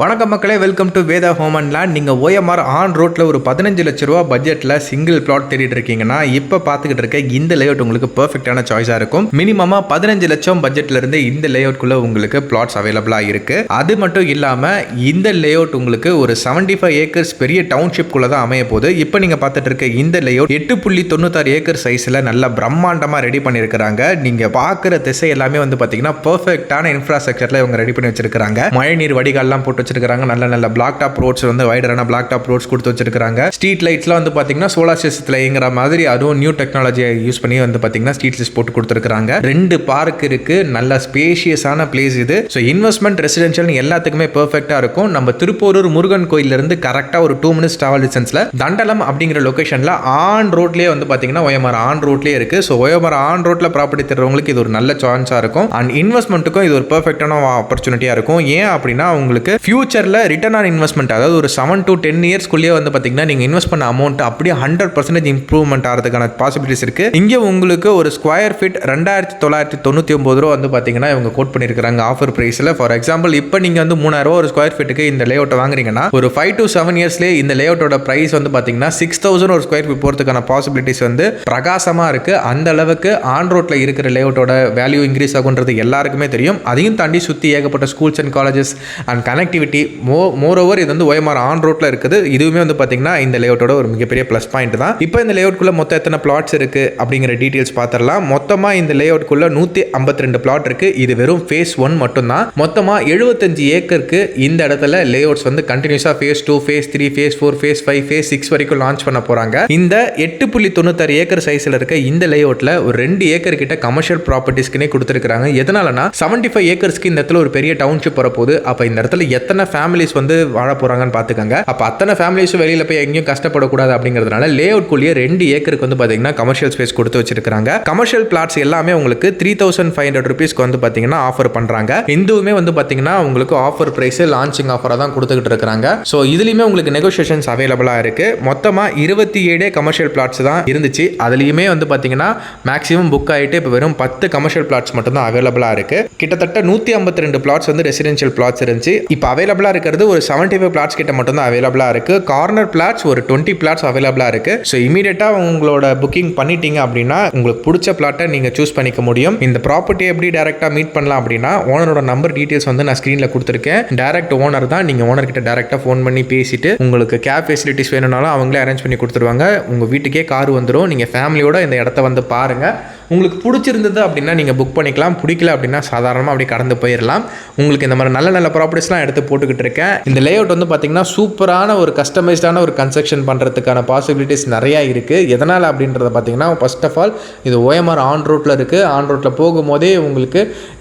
வணக்கம் மக்களே welcome to Veda home and land. நீங்கள் ஓஎம்ஆர் ஆன் ரோட்டில் ஒரு பதினஞ்சு லட்ச ரூபா பட்ஜெட்டில் சிங்கிள் பிளாட் தேடிட்டு இருக்கீங்கன்னா இப்போ பார்த்துக்கிட்டு இருக்க இந்த லேஅவுட் உங்களுக்கு பர்ஃபெக்டான சாய்ஸாக இருக்கும். மினிமமாக பதினஞ்சு லட்சம் பட்ஜெட்ல இருந்து இந்த லேஅவுட்குள்ளே உங்களுக்கு பிளாட்ஸ் அவைலபிளாக இருக்கு. அது மட்டும் இல்லாமல் இந்த லேஅவுட் உங்களுக்கு ஒரு செவன்டி ஃபைவ் ஏக்கர்ஸ் பெரிய டவுன்ஷிப்குள்ளே தான் அமைய போகுது. இப்போ நீங்கள் பார்த்துட்டு இருக்க இந்த லேஅவுட் எட்டு புள்ளி தொண்ணூத்தாறு ஏக்கர் சைஸில் நல்ல பிரம்மாண்டமாக ரெடி பண்ணியிருக்கிறாங்க நீங்கள் பார்க்குற திசை எல்லாமே வந்து பார்த்தீங்கன்னா பர்ஃபெக்டான இன்ஃப்ராஸ்ட்ரக்சரில் இவங்க ரெடி பண்ணி வச்சிருக்காங்க மழைநீர் வடிகால்லாம் போட்டு வச்சிருக்காங்க நல்ல நல்ல பிளாக் டாப் ரோட்ஸ் வந்து வைடரான பிளாக் டாப் ரோட்ஸ் கொடுத்து வச்சிருக்காங்க ஸ்ட்ரீட் லைட்ஸ்லாம் வந்து பார்த்தீங்கன்னா சோலார் சிஸ்டத்தில் இயங்குற மாதிரி அதுவும் நியூ டெக்னாலஜியை யூஸ் பண்ணி வந்து பார்த்தீங்கன்னா ஸ்ட்ரீட் லிஸ்ட் போட்டு கொடுத்துருக்காங்க ரெண்டு பார்க் இருக்கு. நல்ல ஸ்பேஷியஸான பிளேஸ் இது. ஸோ இன்வெஸ்ட்மெண்ட் ரெசிடென்ஷியல் எல்லாத்துக்குமே பெர்ஃபெக்டாக இருக்கும். நம்ம திருப்போரூர் முருகன் கோயிலிருந்து கரெக்டாக ஒரு டூ மினிட்ஸ் டிராவல் டிஸ்டன்ஸில் தண்டலம் அப்படிங்கிற லொகேஷனில் ஆன் ரோட்லேயே வந்து பார்த்தீங்கன்னா ஒயமரம் ஆன் ரோட்லேயே இருக்கு. ஸோ ஒயமர் ஆன் ரோட்டில் ப்ராப்பர்ட்டி தருவங்களுக்கு இது ஒரு நல்ல சான்ஸாக இருக்கும். அண்ட் இன்வெஸ்ட்மெண்ட்டுக்கும் இது ஒரு பெர்ஃபெக்டான ஆப்பர்ச்சுனிட்டியாக இருக்கும். ஏன் அப்படின்னா உங்களுக்கு ஃப்யூச்சரில் ரிட்டர்ன் ஆன் இன்வெஸ்ட்மெண்ட் அதாவது ஒரு செவன் டு டென் இயர்ஸ்க்குள்ளேயே வந்து பார்த்தீங்கன்னா நீங்கள் இன்வெஸ்ட் பண்ண அமௌண்ட் அப்படியே ஹண்ட்ரட் பர்சன்டேஜ் இம்ப்ரூவ்மெண்ட் ஆகிறதுக்கான பாசிபிலிட்டிஸ் இருக்குது இங்கே உங்களுக்கு ஒரு ஸ்கொயர் ஃபீட் ரெண்டாயிரத்தி தொள்ளாயிரத்தி தொண்ணூற்றி ஒம்பது ரூபா வந்து பார்த்தீங்கன்னா இவங்க கோட் பண்ணியிருக்காங்க ஆஃபர் ப்ரைஸில் ஃபார் எக்ஸாம்பிள் இப்போ நீங்கள் வந்து மூணாயிரம் ஒரு ஸ்கொயர் ஃபீட்டுக்கு இந்த லே அவுட்டை வாங்குறீங்கன்னா ஒரு ஃபைவ் டு செவன் இயர்ஸ்லேயே இந்த லே அவுட்டோட ப்ரைஸ் வந்து பார்த்தீங்கன்னா சிக்ஸ் தௌசண்ட் ஒரு ஸ்கொயர் ஃபீட் போகிறதுக்கான பாசிபிலிட்டிஸ் வந்து பிரகாசமாக இருக்குது அந்த அளவுக்கு ஆன் ரோட்டில் இருக்கிற லே அவுட்டோட வேல்யூ இன்க்ரீஸ் ஆகுன்றது எல்லாருக்குமே தெரியும். அதையும் தாண்டி சுற்றி ஏகப்பட்ட schools and colleges and connectivity mo more over இது வந்து ஓஎம்ஆர் ஆன் ரோட்டில் இருக்குது. இதுவுமே வந்து பார்த்தீங்கன்னா இந்த லேஅவுட்டோட ஒரு மிகப்பெரிய ப்ளஸ் பாயிண்ட் தான். இப்போ இந்த லேஅவுட்குள்ளே மொத்தம் எத்தனை பிளாட்ஸ் இருக்குது அப்படிங்கிற டீட்டெயில்ஸ் பார்த்துடலாம் மொத்தமாக இந்த லேஅவுட்குள்ளே நூற்றி ஐம்பத்தி ரெண்டு பிளாட் இருக்குது இது வெறும் ஃபேஸ் ஒன் மட்டும்தான். மொத்தமாக எழுபத்தஞ்சு ஏக்கருக்கு இந்த இடத்துல லேஅவுட்ஸ் வந்து கண்டினியூஸாக phase two phase three phase four phase five phase six வரைக்கும் லான்ச் பண்ண போகிறாங்க இந்த எட்டு புள்ளி தொண்ணூத்தாறு ஏக்கர் சைஸில் இருக்க இந்த லேஅவுட்டில் ஒரு ரெண்டு ஏக்கர் கிட்ட கமர்ஷியல் ப்ராப்பர்ட்டிஸ்க்குனே கொடுத்துருக்காங்க எதனாலனா செவன்டி ஃபைவ் ஏக்கர்ஸ்க்கு இந்த இடத்துல ஒரு பெரிய டவுன்ஷிப் வரப்போகுது. அப்போ இந்த இடத்துல எத்தனை ஃபேமிலிஸ் வந்து வாழ போகிறாங்கன்னு பார்த்துக்கோங்க. அப்போ அத்தனை ஃபேமிலிஸும் வெளியில் போய் எங்கேயும் கஷ்டப்படக்கூடாது அப்படிங்கிறதுனால லே அவுட்குள்ளேயே ரெண்டு ஏக்கருக்கு வந்து பார்த்தீங்கன்னா கமர்ஷியல் ஸ்பேஸ் கொடுத்து வச்சிருக்காங்க கமர்ஷியல் பிளாட்ஸ் எல்லாமே உங்களுக்கு த்ரீ தௌசண்ட் ஃபைவ் ஹண்ட்ரட் ருபீஸ்க்கு வந்து பார்த்தீங்கன்னா ஆஃபர் பண்ணுறாங்க இதுவுமே வந்து பார்த்தீங்கன்னா உங்களுக்கு ஆஃபர் ப்ரைஸ் லான்ச்சிங் ஆஃபராக தான் கொடுத்துக்கிட்டு இருக்காங்க ஸோ இதுலேயுமே உங்களுக்கு நெகோசியேஷன்ஸ் அவைலபிளாக இருக்குது மொத்தமாக இருபத்தி ஏழே கமர்ஷியல் பிளாட்ஸ் தான் இருந்துச்சு. அதுலேயுமே வந்து பார்த்தீங்கன்னா மேக்ஸிமம் புக் ஆகிட்டு இப்போ வெறும் பத்து கமர்ஷியல் பிளாட்ஸ் மட்டும் தான் அவைலபிளாக இருக்குது கிட்டத்தட்ட நூற்றி ஐம்பத்தி ரெண்டு பிளாட்ஸ் வந்து ரெசிடென்ஷியல் பிளாட்ஸ் இருந்துச்சு. இப்போ அவைலபிளாக இருக்கிறது. ஒரு செவன்ட்டி ஃபைவ் பிளாட்ஸ் கிட்ட மட்டும் தான் அவைலபிளாக இருக்குது கார்னர் பிளாட்ஸ் ஒரு டுவெண்ட்டி பிளாட்ஸ் அவைலபிளாக இருக்குது ஸோ இமீடியட்டாக உங்களோட புக்கிங் பண்ணிட்டீங்க அப்படின்னா உங்களுக்கு பிடிச்ச பிளாட்டை நீங்கள் சூஸ் பண்ணிக்க முடியும். இந்த ப்ராப்பர்ட்டி எப்படி டேரெக்டாக மீட் பண்ணலாம் அப்படின்னா ஓனரோட நம்பர் டீட்டெயில்ஸ் வந்து நான் ஸ்க்ரீனில் கொடுத்துருக்கேன். டேரக்ட் ஓனர் தான் நீங்கள் ஓனர் கிட்ட டேரெக்டாக ஃபோன் பண்ணி பேசிட்டு உங்களுக்கு கேப் ஃபெசிலிட்டிஸ் வேணும்னாலும் அவங்களே அரேஞ்ச் பண்ணி கொடுத்துருவாங்க. உங்கள் வீட்டுக்கே கார் வந்துடும் நீங்கள் ஃபேமிலியோட இந்த இடத்த வந்து பாருங்கள் உங்களுக்கு பிடிச்சிருந்தது அப்படின்னா நீங்கள் புக் பண்ணிக்கலாம். பிடிக்கல அப்படின்னா சாதாரணமாக அப்படி கடந்து போயிடலாம் உங்களுக்கு இந்த மாதிரி நல்ல நல்ல ப்ராப்பர்ட்டிஸ்லாம் எடுத்து போட்டுக்கிட்டு இருக்கேன். இந்த லேஅவுட் வந்து பார்த்தீங்கன்னா சூப்பரான ஒரு கஸ்டமைஸ்டான ஒரு கன்ஸ்ட்ரக்ஷன் பண்ணுறதுக்கான பாசிபிலிட்டிஸ் நிறையா இருக்குது எதனால் அப்படின்றத பார்த்தீங்கன்னா ஃபர்ஸ்ட் ஆஃப் ஆல் இது ஓஎம்ஆர் ஆன் ரோட்டில் இருக்குது ஆன் ரோட்டில் போகும்போதே உங்களுக்கு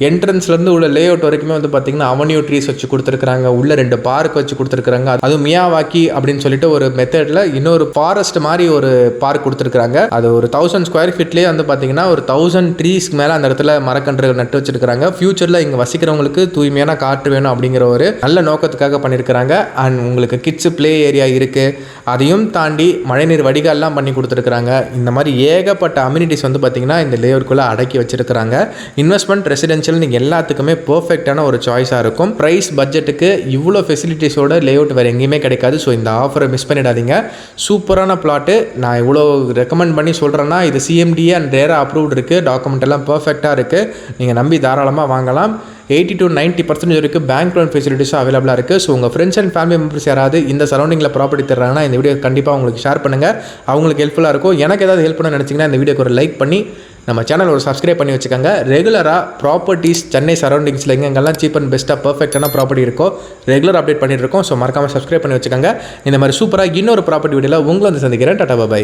என்ட்ரன்ஸ்லேருந்து உள்ள லேஅவுட் வரைக்குமே வந்து பார்த்தீங்கன்னா அவன்யூ ட்ரீஸ் வச்சு கொடுத்துருக்காங்க உள்ள ரெண்டு பார்க் வச்சு கொடுத்துருக்குறாங்க. அதுவும் மியாவாக்கி அப்படின்னு சொல்லிட்டு ஒரு மெத்தடில் இன்னொரு ஃபாரஸ்ட் மாதிரி ஒரு பார்க் கொடுத்துருக்குறாங்க. அது ஒரு தௌசண்ட் ஸ்கொயர் ஃபீட்லேயே வந்து பார்த்தீங்கன்னா ஒரு தௌசண்ட் ட்ரீஸ்க்கு மேலே அந்த இடத்துல மரக்கன்றுகள் நட்டு வச்சிருக்காங்க ஃபியூச்சரில் இங்கே வசிக்கிறவங்களுக்கு தூய்மையான காற்று வேணும் அப்படிங்கிற ஒரு நல்ல நோக்கத்துக்காக பண்ணியிருக்கிறாங்க அண்ட் உங்களுக்கு கிட்ஸு ப்ளே ஏரியா இருக்குது அதையும் தாண்டி மழைநீர் வடிகால்லாம் பண்ணி கொடுத்துருக்குறாங்க. இந்த மாதிரி ஏகப்பட்ட அம்யூனிட்டிஸ் வந்து பார்த்திங்கன்னா இந்த லேஅவுட்குள்ளே அடக்கி வச்சுருக்கிறாங்க. இன்வெஸ்ட்மெண்ட் ரெசிடென்ஷியல் நீங்கள் எல்லாத்துக்குமே பர்ஃபெக்டான ஒரு சாய்ஸாக இருக்கும். ப்ரைஸ் பட்ஜெட்டுக்கு இவ்வளோ ஃபெசிலிட்டிஸோட லேஅவுட் வேறு எங்கேயுமே கிடைக்காது. ஸோ இந்த ஆஃபரை மிஸ் பண்ணிடாதீங்க. சூப்பரான பிளாட்டு நான் இவ்வளோ ரெக்கமெண்ட் பண்ணி சொல்கிறேன்னா இது சிஎம்டிஏ அண்ட் ரேரா அப்ரூவ்ட் இருக்குது டாக்குமெண்ட் எல்லாம் பர்ஃபெக்டாக இருக்குது நீங்கள் நம்பி தாராளமாக வாங்கலாம். எயிட்டி டு நைன்ட்டி பர்சன்டேஜ் வரைக்கும் பேங்க் லோன் ஃபெசிலிட்டிஸும் அவைலபிளாக இருக்குது ஸோ உங்கள் ஃப்ரெண்ட்ஸ் அண்ட் ஃபேமிலி மெம்பர்ஸ் யாராவது இந்த சரௌண்டிங்கில் ப்ராப்பர்ட்டி தர்றாங்கன்னா இந்த வீடியோ கண்டிப்பாக உங்களுக்கு ஷேர் பண்ணுங்கள் அவங்களுக்கு ஹெல்ப்ஃபுல்லாக இருக்கும். எனக்கு ஏதாவது ஹெல்ப் பண்ண நினச்சிங்கன்னா இந்த வீடியோக்கு ஒரு லைக் பண்ணி நம்ம சேனல் ஒரு சப்ஸ்கிரைப் பண்ணி வச்சுக்கோங்க. ரெகுலராக ப்ராப்பர்ட்டிஸ் சென்னை சரௌண்டிங்ஸில் எங்கெங்கெல்லாம் சீப் அண்ட் பெஸ்ட்டாக பர்ஃபெக்டான ப்ராப்பர்ட்டி இருக்கோ ரெகுலர் அப்டேட் பண்ணிட்டு இருக்கோம். ஸோ மறக்காமல் சப்ஸ்கிரைப் பண்ணி வச்சுக்கோங்க. இந்த மாதிரி சூப்பராக இன்னொரு ப்ராப்பர்ட்டி வீடியோவில் உங்களை வந்து சந்திக்கிறேன். டாடா பாய்